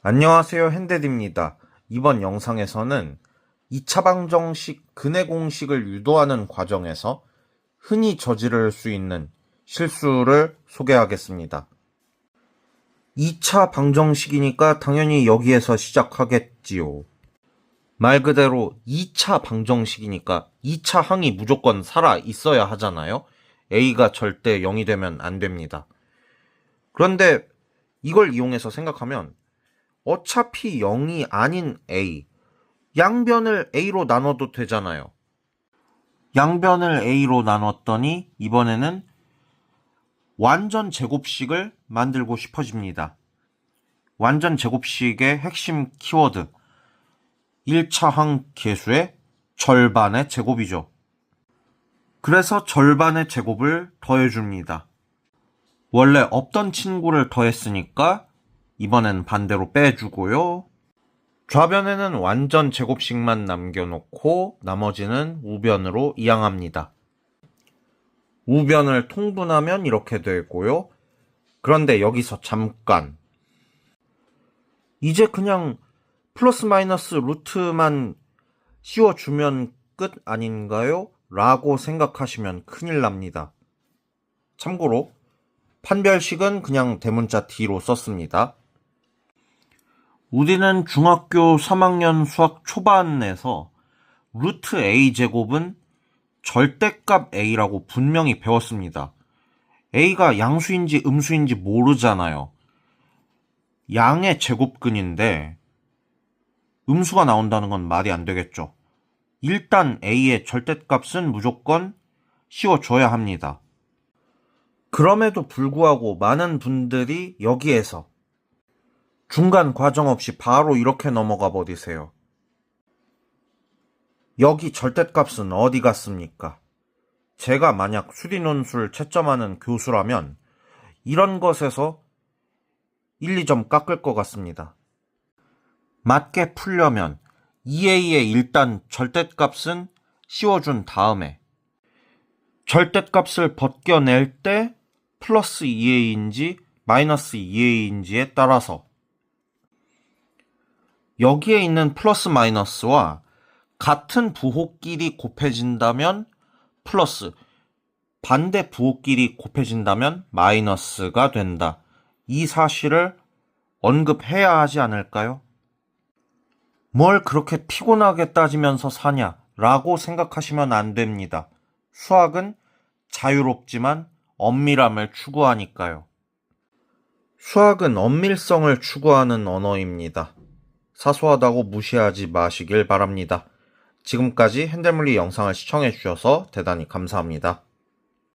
안녕하세요 핸데디입니다. 이번 영상에서는 2차 방정식 근해 공식을 유도하는 과정에서 흔히 저지를 수 있는 실수를 소개하겠습니다. 2차 방정식이니까 당연히 여기에서 시작하겠지요. 말 그대로 2차 방정식이니까 2차 항이 무조건 살아 있어야 하잖아요. A가 절대 0이 되면 안 됩니다. 그런데 이걸 이용해서 생각하면 어차피 0이 아닌 A, 양변을 A로 나눠도 되잖아요. 양변을 A로 나눴더니 이번에는 완전 제곱식을 만들고 싶어집니다. 완전 제곱식의 핵심 키워드 1차 항 계수의 절반의 제곱이죠. 그래서 절반의 제곱을 더해줍니다. 원래 없던 친구를 더했으니까 이번엔 반대로 빼주고요. 좌변에는 완전 제곱식만 남겨놓고 나머지는 우변으로 이항합니다. 우변을 통분하면 이렇게 되고요. 그런데 여기서 잠깐 이제 그냥 플러스 마이너스 루트만 씌워주면 끝 아닌가요? 라고 생각하시면 큰일 납니다. 참고로 판별식은 그냥 대문자 D로 썼습니다. 우리는 중학교 3학년 수학 초반에서 루트 A 제곱은 절대값 A라고 분명히 배웠습니다. A가 양수인지 음수인지 모르잖아요. 양의 제곱근인데 음수가 나온다는 건 말이 안 되겠죠. 일단 A의 절대값은 무조건 씌워줘야 합니다. 그럼에도 불구하고 많은 분들이 여기에서 중간 과정 없이 바로 이렇게 넘어가 버리세요. 여기 절대값은 어디 갔습니까? 제가 만약 수리논술 채점하는 교수라면 이런 것에서 1, 2점 깎을 것 같습니다. 맞게 풀려면 2a의 일단 절대값은 씌워준 다음에 절대값을 벗겨낼 때 플러스 2a인지 마이너스 2a인지에 따라서 여기에 있는 플러스 마이너스와 같은 부호끼리 곱해진다면 플러스 반대 부호끼리 곱해진다면 마이너스가 된다. 이 사실을 언급해야 하지 않을까요? 뭘 그렇게 피곤하게 따지면서 사냐? 라고 생각하시면 안 됩니다. 수학은 자유롭지만 엄밀함을 추구하니까요. 수학은 엄밀성을 추구하는 언어입니다. 사소하다고 무시하지 마시길 바랍니다. 지금까지 핸들물리 영상을 시청해 주셔서 대단히 감사합니다.